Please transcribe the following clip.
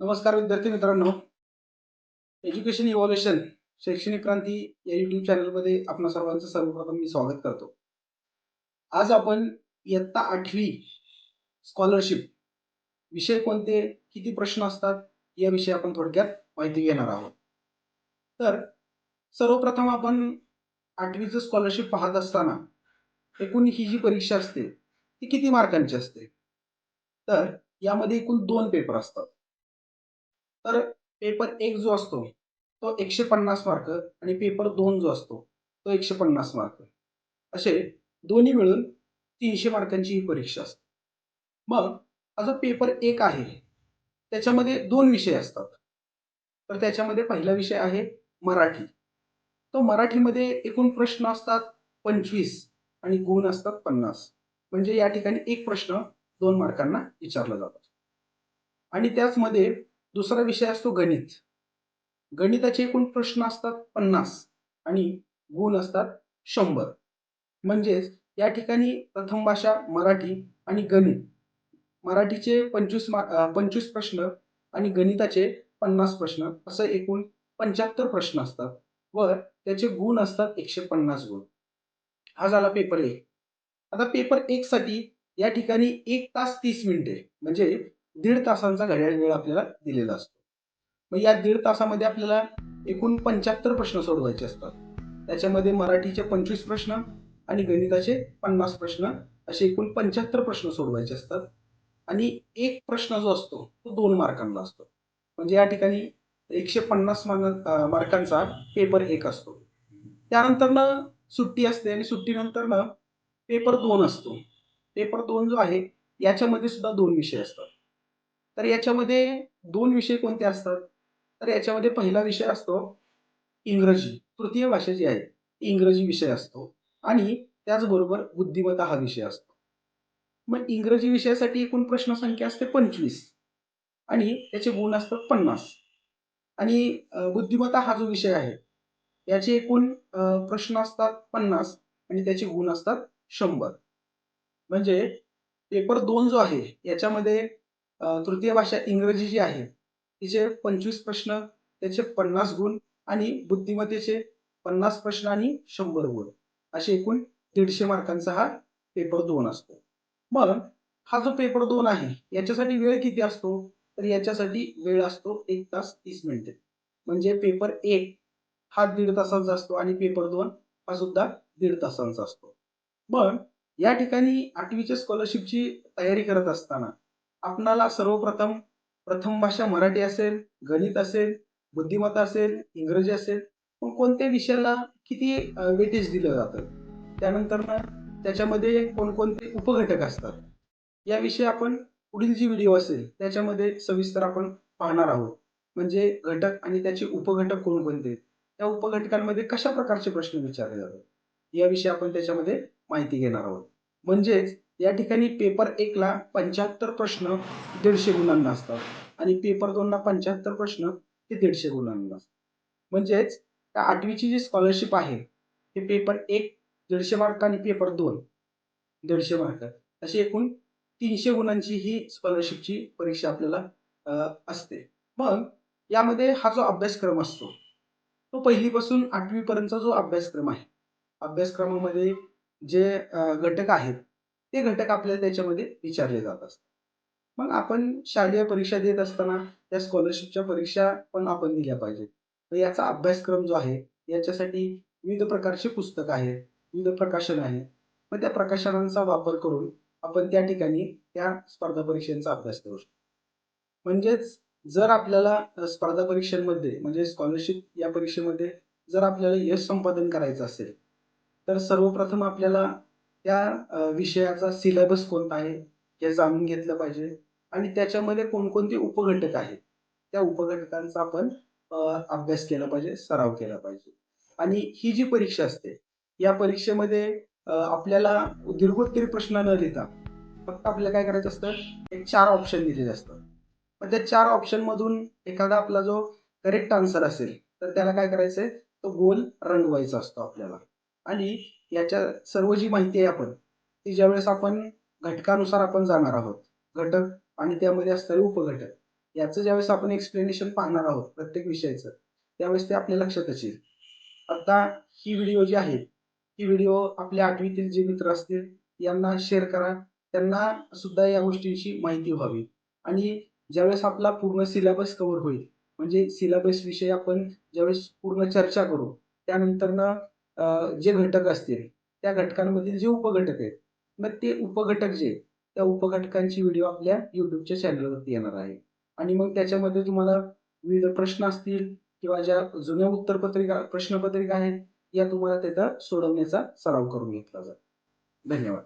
नमस्कार विद्यार्थी मित्रांनो. एज्युकेशन इव्हॉल्युशन शैक्षणिक क्रांती या युट्यूब चॅनलमध्ये आपणा सर्वांचं सर्वप्रथम मी स्वागत करतो. आज आपण इयत्ता आठवी स्कॉलरशिप विषय कोणते किती प्रश्न असतात याविषयी आपण थोडक्यात माहिती घेणार आहोत. तर सर्वप्रथम आपण आठवीचं स्कॉलरशिप पाहत असताना एकूण ही जी परीक्षा असते ती किती मार्कांची असते? तर यामध्ये एकूण दोन पेपर असतात. तर पेपर एक जो असतो तो एकशे पन्नास मार्क आणि पेपर दोन जो असतो तो एकशे पन्नास मार्क असे दोन्ही मिळून तीनशे मार्कांची ही परीक्षा असते. मग हा जो पेपर एक आहे त्याच्यामध्ये दोन विषय असतात. तर त्याच्यामध्ये पहिला विषय आहे मराठी. तो मराठीमध्ये एकूण प्रश्न असतात पंचवीस आणि गुण असतात पन्नास. म्हणजे या ठिकाणी एक प्रश्न दोन मार्कांना विचारला जातो. आणि त्याचमध्ये दुसरा विषय असतो गणित. गणिताचे एकूण प्रश्न असतात पन्नास आणि गुण असतात शंभर. म्हणजेच या ठिकाणी प्रथम भाषा मराठी आणि गणित. मराठीचे पंचवीस मा पंचवीस प्रश्न आणि गणिताचे पन्नास प्रश्न असं एकूण पंच्याहत्तर प्रश्न असतात व त्याचे गुण असतात एकशे पन्नास गुण. हा झाला पेपर एक. आता पेपर एक साठी या ठिकाणी एक तास तीस मिनिटे म्हणजे दीड तासांचा घड्याळ वेळ आपल्याला दिलेला असतो. मग या दीड तासामध्ये आपल्याला एकूण पंच्याहत्तर प्रश्न सोडवायचे असतात. त्याच्यामध्ये मराठीचे पंचवीस प्रश्न आणि गणिताचे पन्नास प्रश्न असे एकूण पंच्याहत्तर प्रश्न सोडवायचे असतात. आणि एक प्रश्न जो असतो तो दोन मार्कांना असतो. म्हणजे या ठिकाणी एकशे पन्नास मार्कांचा पेपर एक असतो. त्यानंतरनं सुट्टी असते आणि सुट्टीनंतरनं पेपर दोन असतो. पेपर दोन जो आहे याच्यामध्ये सुद्धा दोन विषय असतात. तर याच्यामध्ये दोन विषय कोणते असतात? तर याच्यामध्ये पहिला विषय असतो इंग्रजी तृतीय भाषा जी आहे इंग्रजी विषय असतो. आणि त्याचबरोबर बुद्धिमत्ता हा विषय असतो. मग इंग्रजी विषयासाठी एकूण प्रश्नसंख्या असते पंचवीस. आणि त्याचे गुण असतात पन्नास. आणि बुद्धिमत्ता हा जो विषय आहे याचे एकूण प्रश्न असतात पन्नास आणि त्याचे गुण असतात शंभर. म्हणजे पेपर दोन जो आहे याच्यामध्ये तृतीय भाषा इंग्रजी जी आहे तिचे पंचवीस प्रश्न त्याचे पन्नास गुण आणि बुद्धिमत्तेचे पन्नास प्रश्न आणि शंभर गुण. असे एकूण दीडशे मार्कांचा हा पेपर दोन असतो. मग हा जो पेपर दोन आहे याच्यासाठी वेळ किती असतो? तर याच्यासाठी वेळ असतो एक तास तीस मिनिटे. म्हणजे पेपर एक हा दीड तासांचा असतो आणि पेपर दोन हा सुद्धा दीड तासांचा असतो. मग या ठिकाणी आठवीच्या स्कॉलरशिपची तयारी करत असताना आपणाला सर्वप्रथम प्रथम भाषा मराठी असेल गणित असेल बुद्धिमत्ता असेल इंग्रजी असेल पण कोणत्या विषयाला किती वेटेज दिलं जातं? त्यानंतर त्याच्यामध्ये कोणकोणते उपघटक असतात? याविषयी आपण पुढील जी व्हिडिओ असेल त्याच्यामध्ये सविस्तर आपण पाहणार आहोत. म्हणजे घटक आणि त्याचे उपघटक कोणकोणते? त्या उपघटकांमध्ये कशा प्रकारचे प्रश्न विचारले जातात? याविषयी आपण त्याच्यामध्ये माहिती घेणार आहोत. म्हणजेच या ठिकाणी पेपर एकला पंच्याहत्तर प्रश्न दीडशे गुणांना असतात. आणि पेपर दोनला पंच्याहत्तर प्रश्न ते दीडशे गुणांना असतात. म्हणजेच त्या आठवीची जी स्कॉलरशिप आहे हे पेपर एक दीडशे मार्क आणि पेपर दोन दीडशे मार्क अशी एकूण तीनशे गुणांची ही स्कॉलरशिपची परीक्षा आपल्याला असते. मग यामध्ये हा जो अभ्यासक्रम असतो तो पहिलीपासून आठवीपर्यंतचा जो अभ्यासक्रम आहे अभ्यासक्रमामध्ये जे घटक आहेत ते घटक आपल्याला त्याच्यामध्ये विचारले जात असतात. मग आपण शालेय परीक्षा देत असताना त्या स्कॉलरशिपच्या परीक्षा पण आपण दिल्या पाहिजेत. याचा अभ्यासक्रम जो आहे याच्यासाठी विविध प्रकारचे पुस्तक आहेत विविध प्रकाशन आहे मग त्या प्रकाशनांचा वापर करून आपण त्या ठिकाणी त्या स्पर्धा परीक्षांचा अभ्यास करू शकतो. म्हणजेच जर आपल्याला स्पर्धा परीक्षांमध्ये म्हणजे स्कॉलरशिप या परीक्षेमध्ये जर आपल्याला यश संपादन करायचं असेल तर सर्वप्रथम आपल्याला त्या विषयाचा सिलेबस कोणता आहे हे जाणून घेतलं पाहिजे. आणि त्याच्यामध्ये कोणकोणते उपघटक आहेत त्या उपघटकांचा आपण अभ्यास केला पाहिजे सराव केला पाहिजे. आणि ही जी परीक्षा असते या परीक्षेमध्ये आपल्याला दीर्घोत्तरी प्रश्न न लिहिता फक्त आपल्याला काय करायचं असतं एक चार ऑप्शन दिलेले असतात. मग त्या चार ऑप्शनमधून एखादा आपला जो करेक्ट आन्सर असेल तर त्याला काय करायचंय तो गोल रंगवायचा असतो आपल्याला. आणि याच्या सर्व जी माहिती आहे आपण ती ज्यावेळेस आपण घटकानुसार आपण जाणार आहोत घटक आणि त्यामध्ये असणारे उपघटक याचं ज्यावेळेस आपण एक्सप्लेनेशन पाहणार आहोत प्रत्येक विषयाचं त्यावेळेस ते आपल्या लक्षात असेल आता ही व्हिडिओ जी आहे ही व्हिडिओ आपल्या आठवीतील जे मित्र असतील यांना शेअर करा. त्यांना सुद्धा या गोष्टींची माहिती व्हावी. आणि ज्यावेळेस आपला पूर्ण सिलेबस कव्हर होईल म्हणजे सिलेबस विषयी आपण ज्यावेळेस पूर्ण चर्चा करू त्यानंतरनं जे घटक असतील त्या घटकांमधील जे उपघटक आहेत मग ते उपघटक जे त्या उपघटकांची व्हिडिओ आपल्या यूट्यूबच्या चॅनलवरती येणार आहे. आणि मग त्याच्यामध्ये तुम्हाला विविध प्रश्न असतील किंवा ज्या जुन्या उत्तरपत्रिका प्रश्नपत्रिका आहेत या तुम्हाला त्याचा सोडवण्याचा सराव करून घेतला जाईल. धन्यवाद.